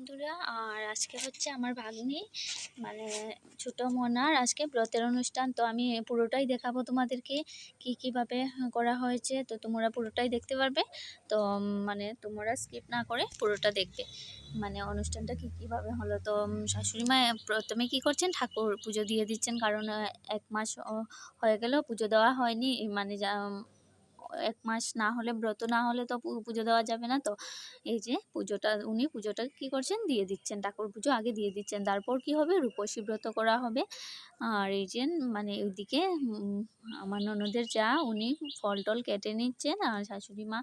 বন্ধুরা, আর আজকে হচ্ছে আমার ভাগ্নি মানে ছোট মনার, আজকে ব্রতের অনুষ্ঠান। তো আমি পুরোটাই দেখাবো তোমাদেরকে, কি কীভাবে করা হয়েছে। তো তোমরা পুরোটাই দেখতে পারবে। তো মানে তোমরা স্কিপ না করে পুরোটা দেখবে। মানে অনুষ্ঠানটা কি কীভাবে হলো? তো শাশুড়ি মা প্রথমে কি করছেন? ঠাকুর পুজো দিয়ে দিচ্ছেন। কারণ এক মাস হয়ে গেল, পুজো দেওয়া হয়নি। মানে যা এক মাস না হলে, ব্রত না হলে তো পুজো দেওয়া যাবে না তো। এই যে পুজোটা, উনি পুজোটা কি করছেন? দিয়ে দিচ্ছেন, ঠাকুর পুজো আগে দিয়ে দিচ্ছেন। তারপর কি হবে? রূপসী ব্রত করা হবে। আর এই যে মানে ওইদিকে আমার ননদের যা, উনি ফল টল কেটে নিচ্ছেন। আর শাশুড়ি মা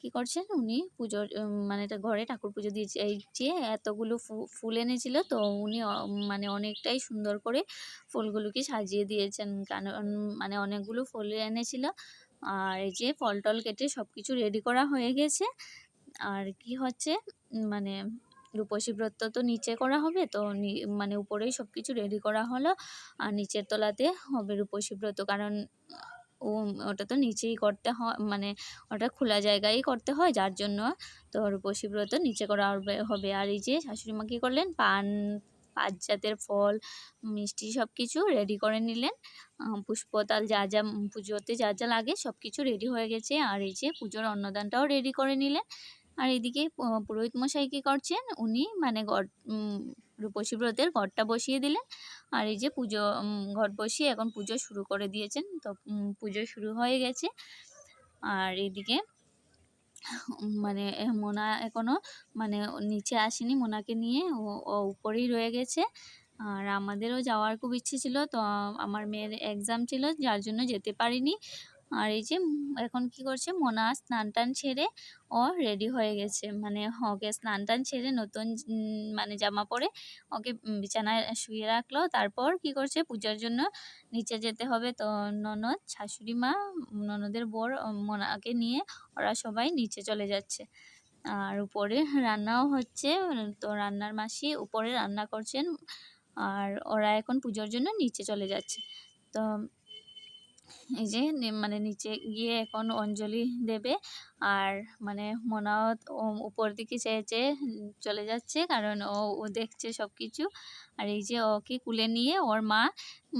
কি করছেন? উনি পুজোর মানে ঘরে ঠাকুর পুজো দিয়েছে। এই যে এতগুলো ফুল এনেছিল তো উনি মানে অনেকটাই সুন্দর করে ফুলগুলোকে সাজিয়ে দিয়েছেন। কারণ মানে অনেকগুলো ফুল এনেছিল। আর এই যে ফল টল কেটে সব কিছু রেডি করা হয়ে গেছে। আর কি হচ্ছে? মানে রূপসী ব্রত তো নিচে করা হবে, তো মানে উপরেই সব কিছু রেডি করা হলো। আর নিচের তলাতে হবে রূপসী ব্রত, কারণ ও, ওটা তো নিচেই করতে হয় মানে ওটা খোলা জায়গায় করতে হয়, যার জন্য তো রূপসী ব্রত নিচে করা হবে। আর এই যে শাশুড়ি মা কী করলেন? পান পাঁচ জাতের ফল মিষ্টি সব কিছু রেডি করে নিলেন। পুষ্পতাল যা যা পুজোতে যা যা লাগে সব কিছু রেডি হয়ে গেছে। আর এই যে পুজোর অন্নদানটাও রেডি করে নিলেন। আর এদিকে পুরোহিত মশাই কী করছেন উনি মানে উম, রূপসী ব্রতের ঘরটা বসিয়ে দিলেন। আর এই যে পুজো ঘর বসিয়ে এখন পুজো শুরু করে দিয়েছেন। তো পুজো শুরু হয়ে গেছে। আর এইদিকে উম, মানে মোনা এখনও মানে নিচে আসেনি। মোনাকে নিয়ে ও উপরেই রয়ে গেছে। আর আমাদেরও যাওয়ার খুব ইচ্ছে ছিল। তো আমার মেয়ের এক্সাম ছিল, যার জন্য যেতে পারিনি। আর এই যে এখন কি করছে? মোনা স্নান টান ছেড়ে ও রেডি হয়ে গেছে। মানে ওকে স্নান টান ছেড়ে নতুন মানে জামা পরে ওকে বিছানায় শুয়ে রাখল। তারপর কি করছে? পূজার জন্য নিচে যেতে হবে। তো ননদ, শাশুড়ি মা, ননদের বর, মোনাকে নিয়ে ওরা সবাই নিচে চলে যাচ্ছে। আর উপরে রান্নাও হচ্ছে। তো রান্নার মাসি উপরে রান্না করছেন। আর ওরা এখন পুজোর জন্য নিচে চলে যাচ্ছে। তো এই যে মানে নিচে গিয়ে এখন অঞ্জলি দেবে। আর মানে মোনাও উপর দিকে চেয়ে চেয়ে চলে যাচ্ছে, কারণ ও ও দেখছে সব কিছু আর এই যে ওকে কুলে নিয়ে ওর মা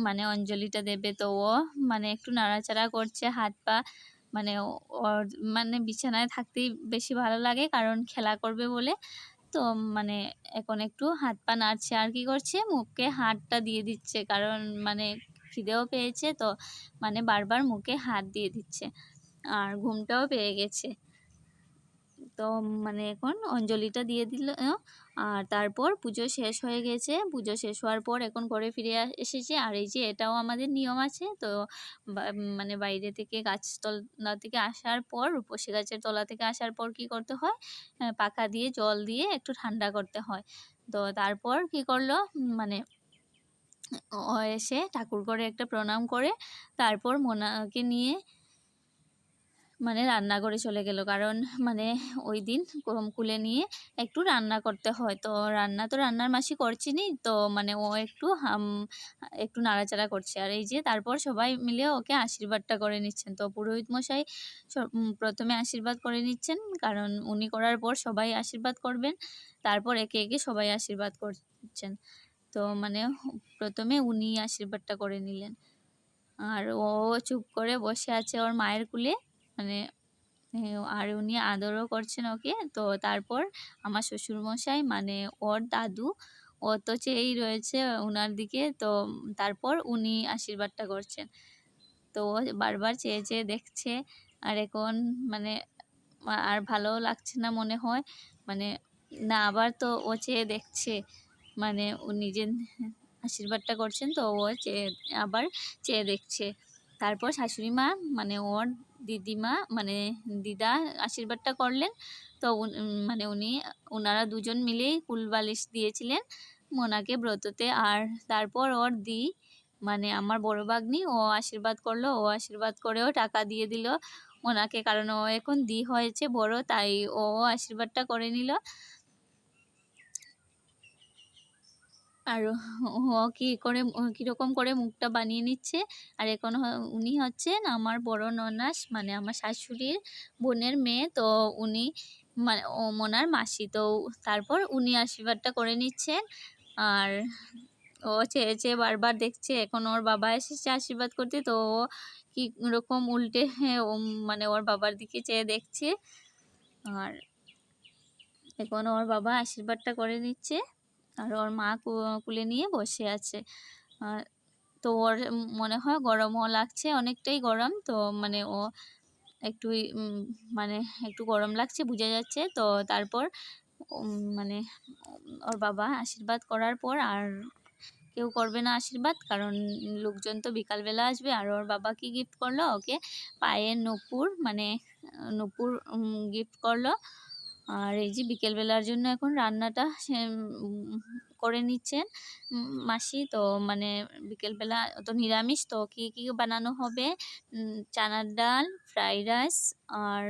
মানে অঞ্জলিটা দেবে। তো ও মানে একটু নাড়াচাড়া করছে, হাত পা মানে ওর মানে বিছানায় থাকতেই বেশি ভালো লাগে, কারণ খেলা করবে বলে। তো মানে এখন একটু হাত পা নাড়ছে আর কি করছে মুখে হাতটা দিয়ে দিচ্ছে, কারণ মানে খিদেও পেয়েছে তো মানে বারবার মুখে হাত দিয়ে দিচ্ছে। আর ঘুমটাও পেয়ে গেছে। তো মানে এখন অঞ্জলিটা দিয়ে দিল, আর তারপর পুজো শেষ হয়ে গেছে। পুজো শেষ হওয়ার পর এখন ঘরে ফিরে এসেছে। আর এই যে এটাও আমাদের নিয়ম আছে, তো মানে বাইরে থেকে গাছতলা থেকে আসার পর, রূপসী গাছের তলা থেকে আসার পর কি করতে হয়? পাখা দিয়ে, জল দিয়ে একটু ঠান্ডা করতে হয়। তো তারপর কি করল? মানে এসে ঠাকুর করে একটা প্রণাম করে তারপর মোনাকে নিয়ে মানে রান্নাঘরে চলে গেল। কারণ মানে ওই দিন কম- কুলে নিয়ে একটু রান্না করতে হয়। তো রান্না তো রান্নার মাসি করছিনি তো মানে ও একটু একটু নাড়াচাড়া করছে। আর এই যে তারপর সবাই মিলে ওকে আশীর্বাদটা করে নিচ্ছেন। তো পুরোহিত মশাই প্রথমে আশীর্বাদ করে নিচ্ছেন। কারণ উনি করার পর সবাই আশীর্বাদ করবেন। তারপর একে একে সবাই আশীর্বাদ করছেন। তো মানে প্রথমে উনি আশীর্বাদটা করে নিলেন। আর ও চুপ করে বসে আছে ওর মায়ের কুলে। মানে আর উনি আদরও করছেন ওকে। তো তারপর আমার শ্বশুরমশাই মানে ওর দাদু, ও তো চেয়েই রয়েছে ওনার দিকে। তো তারপর উনি আশীর্বাদটা করছেন। তো ও বারবার চেয়ে চেয়ে দেখছে। আর এখন মানে আর ভালো লাগছে না মনে হয়। মানে না, আবার তো ও চেয়ে দেখছে। মানে ও নিজে আশীর্বাদটা করছেন, তো ও চেয়ে আবার চেয়ে দেখছে। তারপর শাশুড়ি মা মানে ওর দিদিমা মানে দিদা আশীর্বাদটা করলেন। তো মানে উনি ওনারা দুজন মিলেই কুলবালিশ দিয়েছিলেন মোনাকে ব্রততে। আর তারপর ওর দি মানে আমার বড় ভাগ্নি, ও আশীর্বাদ করল। ও আশীর্বাদ করেও টাকা দিয়ে দিল ওনাকে কারণ ও এখন দি হয়েছে বড়, তাই ও আশীর্বাদটা করে নিল। আর ও কি করে কীরকম করে মুখটা বানিয়ে নিচ্ছে? আর এখন উনি হচ্ছেন আমার বড় ননাস মানে আমার শাশুড়ির বোনের মেয়ে। তো উনি মানে ও মোনার মাসি। তো তারপর উনি আশীর্বাদটা করে নিচ্ছেন। আর ও চেয়ে চেয়ে বারবার দেখছে, এখন ওর বাবা এসেছে আশীর্বাদ করতে। তো ও কী রকম উল্টে ও মানে ওর বাবার দিকে চেয়ে দেখছে। আর এখন ওর বাবা আশীর্বাদটা করে নিচ্ছে। আর ওর মা কুলে নিয়ে বসে আছে। তো ওর মনে হয় গরমও লাগছে, অনেকটাই গরম। তো মানে ও একটু মানে একটু গরম লাগছে, বোঝা যাচ্ছে। তো তারপর মানে ওর বাবা আশীর্বাদ করার পর আর কেউ করবে না আশীর্বাদ, কারণ লোকজন তো বিকালবেলা আসবে। আর ওর বাবা কি গিফট করল? ওকে পায়ের নূপুর মানে নূপুর গিফট করল। আর এই যে বিকেলবেলার জন্য এখন রান্নাটা করে নিচ্ছেন মাসি। তো মানে বিকেলবেলা তো নিরামিষ, তো কী কী বানানো হবে? চানার ডাল, ফ্রাইড রাইস আর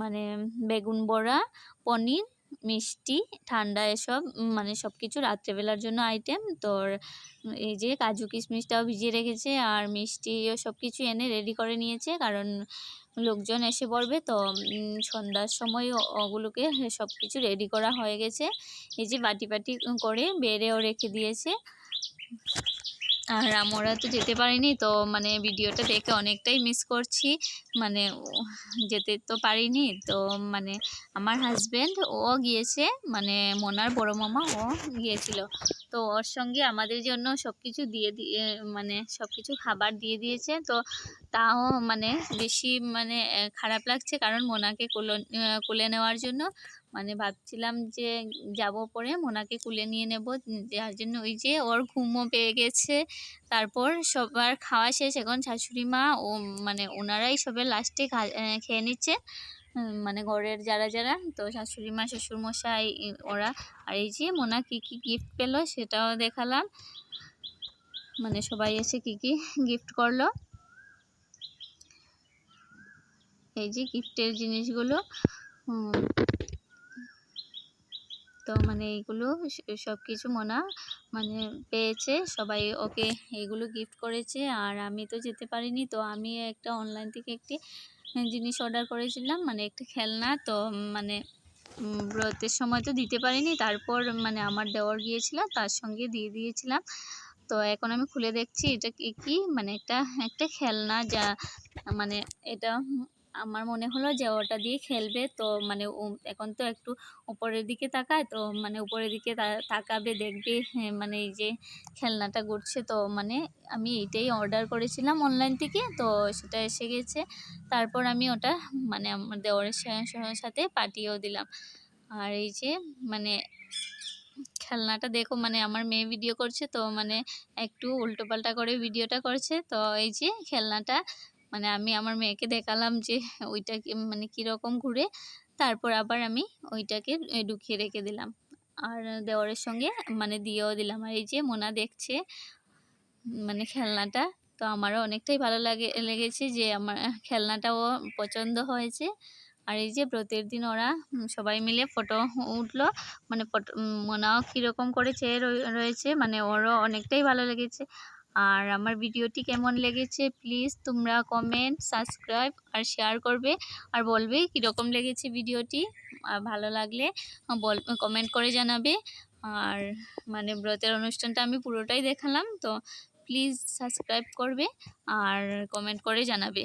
মানে বেগুন বড়া, পনির, মিষ্টি, ঠান্ডা এসব মানে সব কিছু রাত্রেবেলার জন্য আইটেম। তোর, এই যে কাজু কিশমিশটাও ভিজিয়ে রেখেছে আর মিষ্টিও সব কিছু এনে রেডি করে নিয়েছে। কারণ লোকজন এসে পড়বে তো সন্ধ্যার সময় ওগুলোকে সব কিছু রেডি করা হয়ে গেছে। এই যে বাটি বাটি করে বেড়েও রেখে দিয়েছে। আর আমরা তো যেতে পারিনি, তো মানে ভিডিওটা দেখে অনেকটাই মিস করছি। মানে যেতে তো পারিনি, তো মানে আমার হাজব্যান্ড ও গিয়েছে মানে মোনার বড় মামা ও গিয়েছিল। তো ওর সঙ্গে আমাদের জন্য সব কিছু দিয়ে দিয়ে মানে সব কিছু খাবার দিয়ে দিয়েছে। তো তাও মানে বেশি মানে খারাপ লাগছে কারণ মোনাকে কোলে কোলে নেওয়ার জন্য মানে ভাবছিলাম যে যাব পরে মোনাকে কুলে নিয়ে নেব। যার জন্য ওই যে ওর ঘুমও পেয়ে গেছে। তারপর সবার খাওয়া শেষ। এখন শাশুড়ি মা ও মানে ওনারাই সবে লাস্টে খেয়ে নিচ্ছে। মানে ঘরের যারা যারা, তো শাশুড়ি মা শ্বশুরমশাই ওরা আর এই যে মোনা কী কী গিফট পেল সেটাও দেখালাম। মানে সবাই এসে কী কী গিফট করল। এই যে গিফটের জিনিসগুলো তো মানে এইগুলো সব কিছু মোনা মানে পেয়েছে, সবাই ওকে এইগুলো গিফট করেছে। আর আমি তো যেতে পারিনি, তো আমি একটা অনলাইন থেকে একটি জিনিস অর্ডার করেছিলাম মানে একটা খেলনা, তো মানে ব্রতের সময় তো দিতে পারিনি, তারপর মানে আমার দেওয়ার গিয়েছিল, তার সঙ্গে দিয়ে দিয়েছিলাম। তো এখন আমি খুলে দেখছি, এটা কি? মানে একটা একটা খেলনা যা মানে এটা আমার মনে হলো যে ওটা দিয়ে খেলবে। তো মানে এখন তো একটু উপরের দিকে তাকায় তো মানে উপরের দিকে তাকাবে দেখবে হ্যাঁ, মানে এই যে খেলনাটা ঘুরছে। তো মানে আমি এইটাই অর্ডার করেছিলাম অনলাইন থেকে তো সেটা এসে গেছে। তারপর আমি ওটা মানে আমার দেওয়ারের সাথে পাঠিয়েও দিলাম। আর এই যে মানে খেলনাটা দেখো মানে আমার মেয়ে ভিডিও করছে তো মানে একটু উল্টোপাল্টা করে ভিডিওটা করছে। তো এই যে খেলনাটা মানে আমি আমার মেয়েকে দেখালাম যে ওইটাকে মানে কীরকম ঘুরে, তারপর আবার আমি ওইটাকে ঢুকিয়ে রেখে দিলাম। আর দেওয়ারের সঙ্গে মানে দিয়েও দিলাম। আর এই যে মোনা দেখছে মানে খেলনাটা, তো আমারও অনেকটাই ভালো লাগে, লেগেছে যে আমার খেলনাটাও পছন্দ হয়েছে। আর এই যে ব্রতের দিন ওরা সবাই মিলে ফটো উঠল মানে ফটো মোনাও কীরকম করে চেয়ে রয়েছে মানে ওরও অনেকটাই ভালো লেগেছে। আর আমার ভিডিওটি কেমন লেগেছে প্লিজ তোমরা কমেন্ট সাবস্ক্রাইব আর শেয়ার করবে। আর বলবে কীরকম লেগেছে ভিডিওটি? ভালো লাগলে বল কমেন্ট করে জানাবে। আর মানে ব্রতের অনুষ্ঠানটা আমি পুরোটাই দেখালাম, তো প্লিজ সাবস্ক্রাইব করবে আর কমেন্ট করে জানাবে।